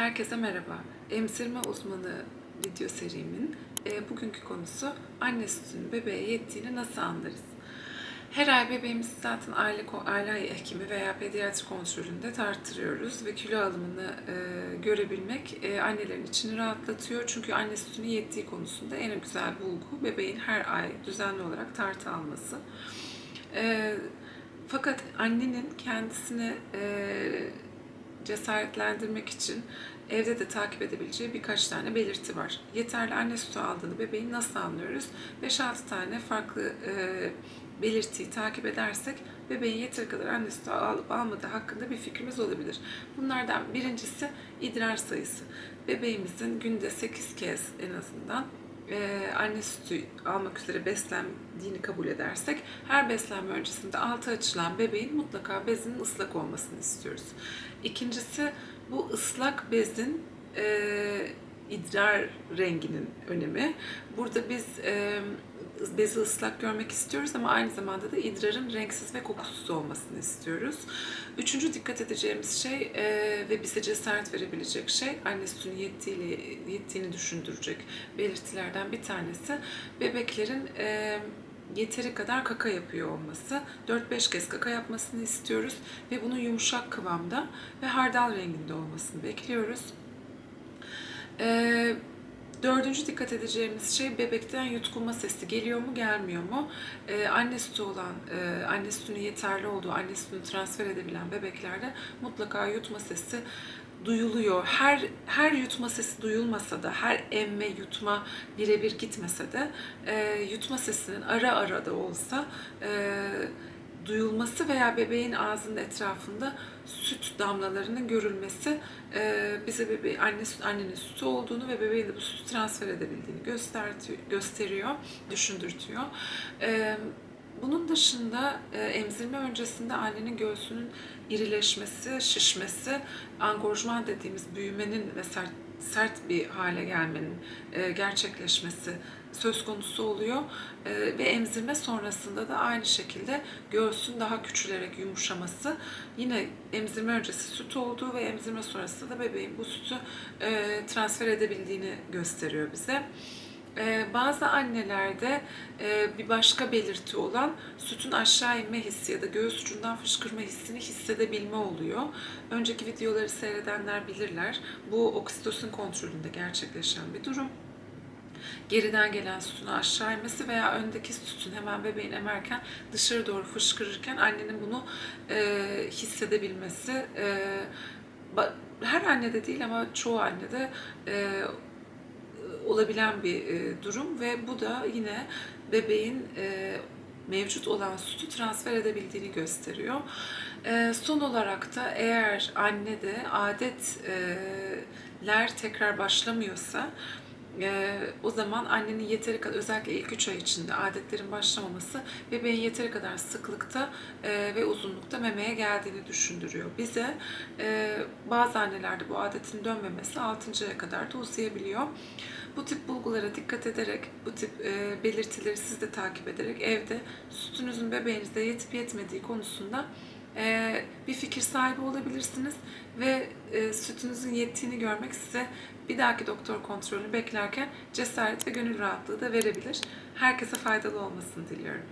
Herkese merhaba. Emzirme uzmanı video serimin e, bugünkü konusu anne sütünün bebeğe yettiğini nasıl anlarız? Her ay bebeğimizi zaten aile, aile hekimi veya pediatri kontrolünde tarttırıyoruz ve kilo alımını e, görebilmek e, annelerin içini rahatlatıyor. Çünkü anne sütünün yettiği konusunda en güzel bulgu bebeğin her ay düzenli olarak tartı alması. E, fakat annenin kendisini e, cesaretlendirmek için evde de takip edebileceği birkaç tane belirti var. Yeterli anne sütü aldığını bebeğin nasıl anlıyoruz? 5-6 tane farklı e, belirtiyi takip edersek bebeğin yeteri kadar anne sütü alıp almadığı hakkında bir fikrimiz olabilir. Bunlardan birincisi idrar sayısı. Bebeğimizin günde 8 kez en azından e, anne sütü almak üzere beslendiğini kabul edersek her beslenme öncesinde altı açılan bebeğin mutlaka bezinin ıslak olmasını istiyoruz. İkincisi bu ıslak bezin e, idrar renginin önemi. Burada biz e, bezi ıslak görmek istiyoruz ama aynı zamanda da idrarın renksiz ve kokusuz olmasını istiyoruz. Üçüncü dikkat edeceğimiz şey e, ve bize cesaret verebilecek şey anne sütünün yettiğiyle, yettiğini düşündürecek belirtilerden bir tanesi bebeklerin e, yeteri kadar kaka yapıyor olması. 4-5 kez kaka yapmasını istiyoruz ve bunun yumuşak kıvamda ve hardal renginde olmasını bekliyoruz. Ee, Dördüncü dikkat edeceğimiz şey bebekten yutkunma sesi geliyor mu gelmiyor mu? Ee, anne sütü olan, e, anne sütünün yeterli olduğu, anne sütünü transfer edebilen bebeklerde mutlaka yutma sesi duyuluyor. Her her yutma sesi duyulmasa da, her emme yutma birebir gitmese de e, yutma sesinin ara ara da olsa e, duyulması veya bebeğin ağzının etrafında süt damlalarının görülmesi e, bize bebeğin anne annenin sütü olduğunu ve bebeğin de bu sütü transfer edebildiğini gösteriyor, düşündürtüyor. E, bunun dışında e, emzirme öncesinde annenin göğsünün irileşmesi, şişmesi, angorjman dediğimiz büyümenin ve sert, sert bir hale gelmenin e, gerçekleşmesi söz konusu oluyor e, ve emzirme sonrasında da aynı şekilde göğsün daha küçülerek yumuşaması yine emzirme öncesi süt olduğu ve emzirme sonrasında da bebeğin bu sütü e, transfer edebildiğini gösteriyor bize. Ee, bazı annelerde e, bir başka belirti olan sütün aşağı inme hissi ya da göğüs ucundan fışkırma hissini hissedebilme oluyor. Önceki videoları seyredenler bilirler. Bu oksitosin kontrolünde gerçekleşen bir durum geriden gelen sütün aşağı inmesi veya öndeki sütün hemen bebeğin emerken dışarı doğru fışkırırken annenin bunu e, hissedebilmesi e, her annede değil ama çoğu annede e, olabilen bir e, durum ve bu da yine bebeğin e, mevcut olan sütü transfer edebildiğini gösteriyor. E, son olarak da eğer anne de adetler tekrar başlamıyorsa e, o zaman annenin yeteri kadar özellikle ilk 3 ay içinde adetlerin başlamaması bebeğin yeteri kadar sıklıkta e, ve uzunlukta memeye geldiğini düşündürüyor bize. E, bazı annelerde bu adetin dönmemesi 6. aya kadar da uzayabiliyor. Bu tip bulgulara dikkat ederek, bu tip e, belirtileri siz de takip ederek evde sütünüzün bebeğinizde yetip yetmediği konusunda bir fikir sahibi olabilirsiniz ve e, sütünüzün yettiğini görmek size bir dahaki doktor kontrolünü beklerken cesaret ve gönül rahatlığı da verebilir. Herkese faydalı olmasını diliyorum.